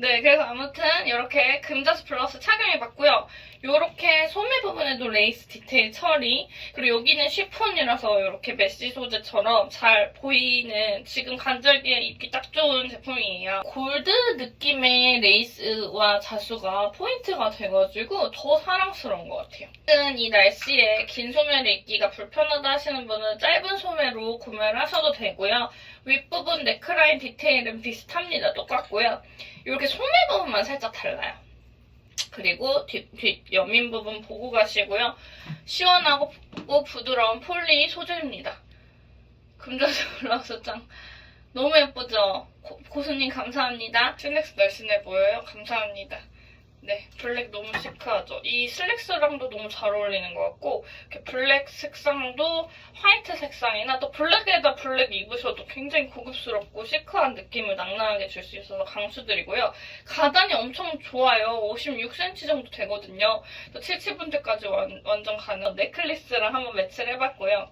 네, 그래서 아무튼 이렇게 금자수 블라우스 착용해 봤고요. 이렇게 소매 부분에도 레이스 디테일 처리, 그리고 여기는 쉬폰이라서 이렇게 메쉬 소재처럼 잘 보이는 지금 간절기에 입기 딱 좋은 제품이에요. 골드 느낌의 레이스와 자수가 포인트가 돼가지고 더 사랑스러운 것 같아요. 이 날씨에 긴 소매를 입기가 불편하다 하시는 분은 짧은 소매로 구매를 하셔도 되고요. 윗부분 네크라인 디테일은 비슷합니다. 똑같고요. 이렇게 소매 부분만 살짝 달라요. 그리고 뒷, 뒷 옆면 부분 보고 가시고요. 시원하고 부- 부드러운 폴리 소재입니다. 금자수 블라우스 짱 너무 예쁘죠? 고, 고수님 감사합니다. 슬랙스 날씬해 보여요? 감사합니다. 네, 블랙 너무 시크하죠? 이 슬랙스랑도 너무 잘 어울리는 것 같고 이렇게 블랙 색상도 화이트 색상이나 또 블랙에다 블랙 입으셔도 굉장히 고급스럽고 시크한 느낌을 낭낭하게 줄 수 있어서 강추드리고요. 가단이 엄청 좋아요. 56cm 정도 되거든요. 또 77분대까지 완, 완전 가능. 넥클리스랑 한번 매치를 해봤고요.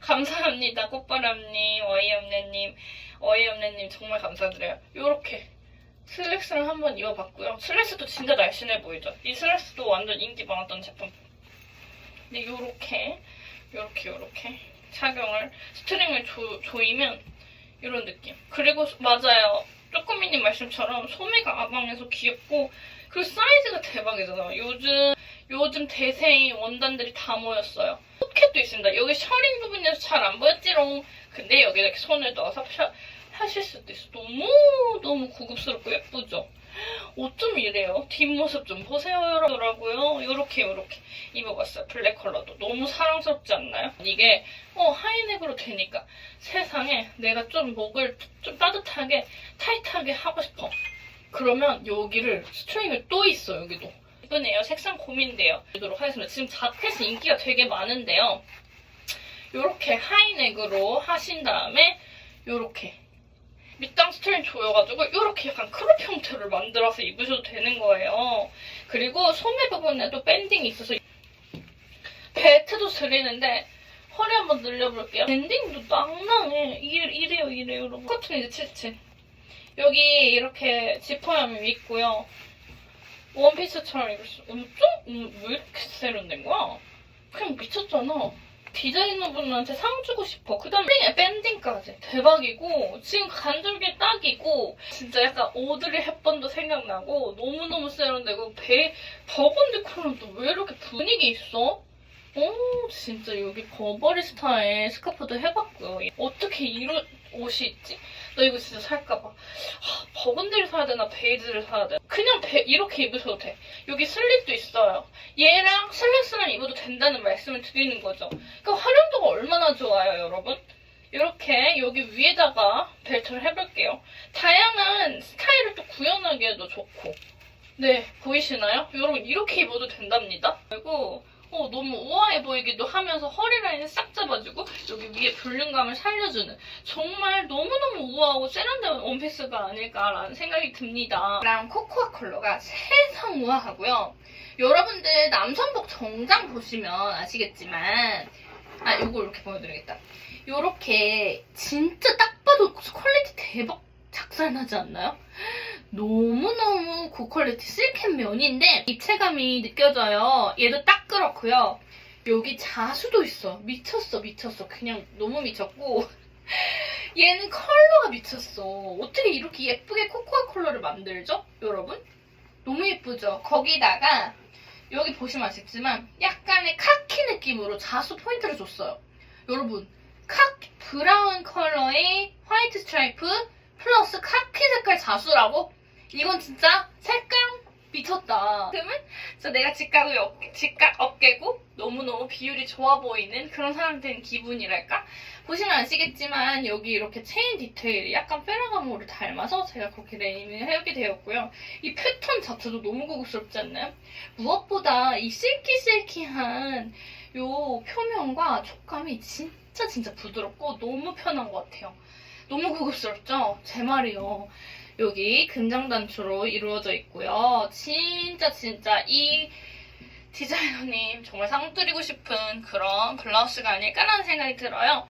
감사합니다. 꽃바람님, 어이없네님, 어이없네님 정말 감사드려요. 요렇게 슬랙스를 한번 입어봤고요. 슬랙스도 진짜 날씬해 보이죠? 이 슬랙스도 완전 인기 많았던 제품. 근데 요렇게, 요렇게, 요렇게 착용을, 스트링을 조, 조이면 이런 느낌. 그리고 소- 맞아요. 쪼꼬미님 말씀처럼 소매가 아방해서 귀엽고 그리고 사이즈가 대박이잖아요. 요즘 요즘 대세인 원단들이 다 모였어요. 포켓도 있습니다. 여기 셔링 부분에서 잘 안 보였지롱. 근데 여기 이렇게 손을 넣어서 펴- 하실 수도 있어. 너무 너무 고급스럽고 예쁘죠? 어쩜 이래요? 뒷모습 좀 보세요, 여러분라고요. 요렇게 요렇게 입어봤어요. 블랙 컬러도 너무 사랑스럽지 않나요? 이게 어 하이넥으로 되니까 세상에 내가 좀 목을 좀 따뜻하게 타이트하게 하고 싶어. 그러면 여기를 스트링이 또 있어 여기도. 이쁘네요. 색상 고민돼요. 보도록 하겠습니다. 지금 자켓이 인기가 되게 많은데요. 요렇게 하이넥으로 하신 다음에 요렇게 밑단 스트링 조여가지고 요렇게 약간 크롭 형태를 만들어서 입으셔도 되는 거예요. 그리고 소매 부분에도 밴딩이 있어서 벨트도 드리는데 허리 한번 늘려볼게요. 밴딩도 낭낭해. 이래, 이래요, 이래요, 여러분. 똑같은 이제 77. 여기 이렇게 지퍼염이 있고요. 원피스처럼 입을 수, 엄청? 음, 왜 이렇게 세련된 거야? 그냥 미쳤잖아. 디자이너 분한테 상 주고 싶어. 그 다음에 밴딩까지. 대박이고, 지금 간절기 딱이고, 진짜 약간 오드리 헵번도 생각나고, 너무너무 세련되고, 배, 버건디 컬러도 왜 이렇게 분위기 있어? 오, 진짜 여기 버버리 스타일 스카프도 해봤고요. 어떻게 이런 옷이 있지? 나 이거 진짜 살까봐. 하, 버건디를 사야 되나, 베이지를 사야 되나? 그냥 베- 이렇게 입으셔도 돼. 여기 슬립도 있어요. 얘랑 슬랙스랑 입어도 된다는 말씀을 드리는 거죠. 그러니까 활용도가 얼마나 좋아요, 여러분? 이렇게 여기 위에다가 벨트를 해볼게요. 다양한 스타일을 또 구현하기에도 좋고. 네, 보이시나요? 여러분, 이렇게 입어도 된답니다. 그리고 어, 너무 우아해 보이기도 하면서 허리 라인을 싹 잡아주고 여기 위에 볼륨감을 살려주는 정말 너무너무 우아하고 세련된 원피스가 아닐까라는 생각이 듭니다. 랑 코코아 컬러가 세상 우아하고요. 여러분들 남성복 정장 보시면 아시겠지만 아 요거 이렇게 보여드리겠다. 요렇게 진짜 딱 봐도 퀄리티 대박 작살나지 않나요? 너무너무 고퀄리티 실켓 면인데 입체감이 느껴져요. 얘도 딱 그렇고요. 여기 자수도 있어. 미쳤어, 미쳤어. 그냥 너무 미쳤고 얘는 컬러가 미쳤어. 어떻게 이렇게 예쁘게 코코아 컬러를 만들죠? 여러분? 너무 예쁘죠? 거기다가 여기 보시면 아시겠지만 약간의 카키 느낌으로 자수 포인트를 줬어요. 여러분, 카키 브라운 컬러의 화이트 스트라이프 플러스 카키 색깔 자수라고? 이건 진짜 색감 미쳤다. 그러면 진짜 내가 직각의 어깨, 직각 어깨고 너무너무 비율이 좋아 보이는 그런 사람 된 기분이랄까? 보시면 아시겠지만 여기 이렇게 체인 디테일이 약간 페라가모를 닮아서 제가 그렇게 네이밍을 해오게 되었고요. 이 패턴 자체도 너무 고급스럽지 않나요? 무엇보다 이 실키실키한 요 표면과 촉감이 진짜 진짜 부드럽고 너무 편한 것 같아요. 너무 고급스럽죠? 제 말이요. 여기 금장 단추로 이루어져 있고요. 진짜 진짜 이 디자이너님 정말 상 드리고 싶은 그런 블라우스가 아닐까라는 생각이 들어요.